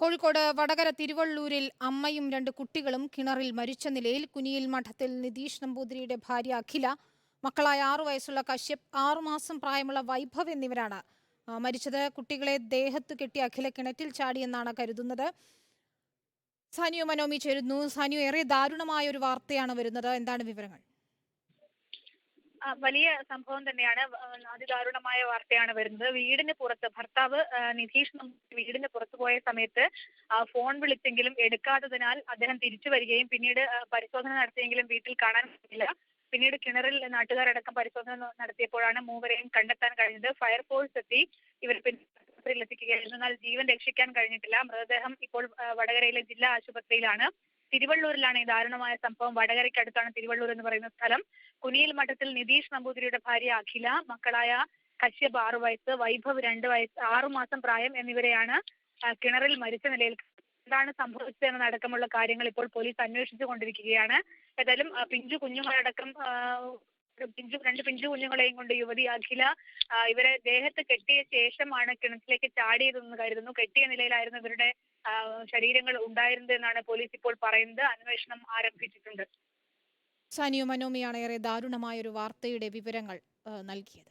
കോഴിക്കോട് വടകര തിരുവള്ളൂരിൽ അമ്മയും രണ്ട് കുട്ടികളും കിണറിൽ മരിച്ച നിലയിൽ കുനിയിൽ മഠത്തിൽ നിതീഷ് നമ്പൂതിരിയുടെ ഭാര്യ അഖില മക്കളായ ആറു വയസ്സുള്ള കശ്യപ് ആറുമാസം പ്രായമുള്ള വൈഭവ് എന്നിവരാണ്. മരിച്ചത് കുട്ടികളെ ദേഹത്ത് കെട്ടി അഖില കിണറ്റിൽ ചാടിയെന്നാണ് കരുതുന്നത്. സാനിയോ മനോമി ചേരുന്നു. സാനിയോ ഏറെ ദാരുണമായ ഒരു വാർത്തയാണ് വരുന്നത്. എന്താണ് വിവരങ്ങൾ? വലിയ സംഭവം തന്നെയാണ് അതിദാരുണമായ വാർത്തയാണ് വരുന്നത്. വീടിന് പുറത്ത് ഭർത്താവ് നിധീഷ് വീടിന് പുറത്തു പോയ സമയത്ത് ഫോൺ വിളിച്ചെങ്കിലും എടുക്കാത്തതിനാൽ അദ്ദേഹം തിരിച്ചു വരികയും പിന്നീട് പരിശോധന നടത്തിയെങ്കിലും വീട്ടിൽ കാണാൻ കഴിഞ്ഞില്ല പിന്നീട് കിണറിൽ നാട്ടുകാരടക്കം പരിശോധന നടത്തിയപ്പോഴാണ് മൂവരെയും കണ്ടെത്താൻ കഴിഞ്ഞത്. ഫയർഫോഴ്സ് എത്തി ഇവർ പിന്നെ എത്തിക്കുകയായിരുന്നു എന്നാൽ ജീവൻ രക്ഷിക്കാൻ കഴിഞ്ഞിട്ടില്ല. മൃതദേഹം ഇപ്പോൾ വടകരയിലെ ജില്ലാ ആശുപത്രിയിലാണ്. തിരുവള്ളൂരിലാണ് ഈ ദാരുണമായ സംഭവം. വടകരയ്ക്കടുത്താണ് തിരുവള്ളൂർ എന്ന് പറയുന്ന സ്ഥലം. കുനിയിൽ മഠത്തിൽ നിതീഷ് നമ്പൂതിരിയുടെ ഭാര്യ അഖില മക്കളായ കശ്യപ് ആറു വയസ്സ് വൈഭവ് രണ്ട് വയസ്സ് ആറുമാസം പ്രായം എന്നിവരെയാണ് കിണറിൽ മരിച്ച നിലയിൽ എന്താണ് സംഭവിച്ചതെന്ന് അടക്കമുള്ള കാര്യങ്ങൾ ഇപ്പോൾ പോലീസ് അന്വേഷിച്ചു കൊണ്ടിരിക്കുകയാണ് ഏതായാലും പിഞ്ചു കുഞ്ഞുങ്ങളടക്കം പിഞ്ചു രണ്ട് പിഞ്ചു കുഞ്ഞുങ്ങളെയും കൊണ്ട് യുവതി അഖില ഇവരെ ദേഹത്ത് കെട്ടിയ ശേഷമാണ് കിണറ്റിലേക്ക് ചാടിയതെന്ന് കരുതുന്നു. കെട്ടിയ നിലയിലായിരുന്നു ഇവരുടെ ശരീരങ്ങൾ ഉണ്ടായിരുന്നതെന്നാണ് പോലീസ് ഇപ്പോൾ പറയുന്നത്. അന്വേഷണം ആരംഭിച്ചിട്ടുണ്ട്. സാനിയോ മനോമിയാണ് ഏറെ ദാരുണമായ ഒരു വാർത്തയുടെ വിവരങ്ങൾ നൽകിയത്.